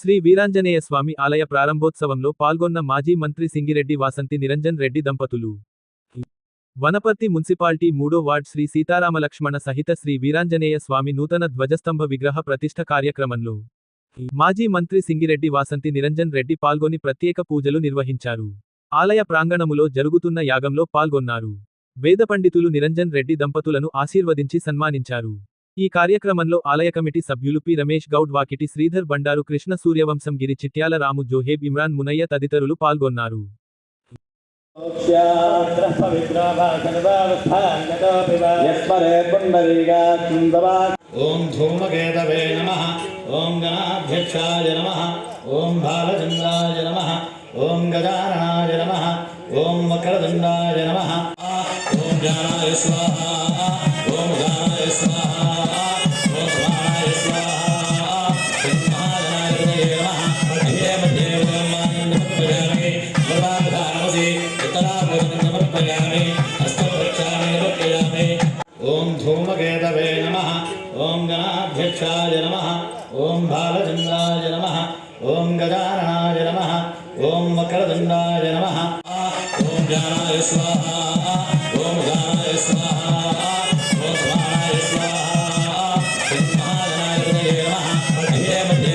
శ్రీ వీరాంజనేయ స్వామి ఆలయ ప్రారంభోత్సవంలో పాల్గొన్న మాజీ మంత్రి సింగిరెడ్డి వాసంతి నిరంజన్ రెడ్డి దంపతులు. వనపర్తి మున్సిపాలిటీ మూడో వార్డ్ శ్రీ సీతారామలక్ష్మణ సహిత శ్రీ వీరాంజనేయ స్వామి నూతన ధ్వజస్తంభ విగ్రహ ప్రతిష్ఠ కార్యక్రమంలో మాజీ మంత్రి సింగిరెడ్డి వాసంతి నిరంజన్ రెడ్డి పాల్గొని ప్రత్యేక పూజలు నిర్వహించారు. ఆలయ ప్రాంగణములో జరుగుతున్న యాగంలో పాల్గొన్నారు. వేద పండితులు నిరంజన్ రెడ్డి దంపతులను ఆశీర్వదించి సన్మానించారు. ఈ కార్యక్రమంలో ఆలయ కమిటీ సభ్యులు పి. రమేష్ గౌడ్ వాకిటి శ్రీధర్ బండారు కృష్ణ సూర్యవంశం గిరి చిట్యాల రాము జోహేబ్ ఇమ్రాన్ మునయ్య తదితరులు పాల్గొన్నారు. ఓం ధూమకేతవే నమ ఓం గణాధ్యక్షాయ నమ ఓం బాలచంద్రాయ నమ ఓం గజాననాయ నమ ఓం మకరదండాయ నమ. ఓం జ్ఞానాయ స్వాహ. ఓం ధూమకేతవే నమ ఓం గణాధ్యక్షాయ నమ ఓం బాలచంద్రాయ నమ ఓం గజానాయ నమ ఓం మకరదండాయ నమ ఓం జ్ఞానాయ స్వాహ ఓం గానాయ స్వాహ ఓం స్వాహాయ స్వాహ బ్రహ్మాజనాయ నమ మధ్యే మధ్యే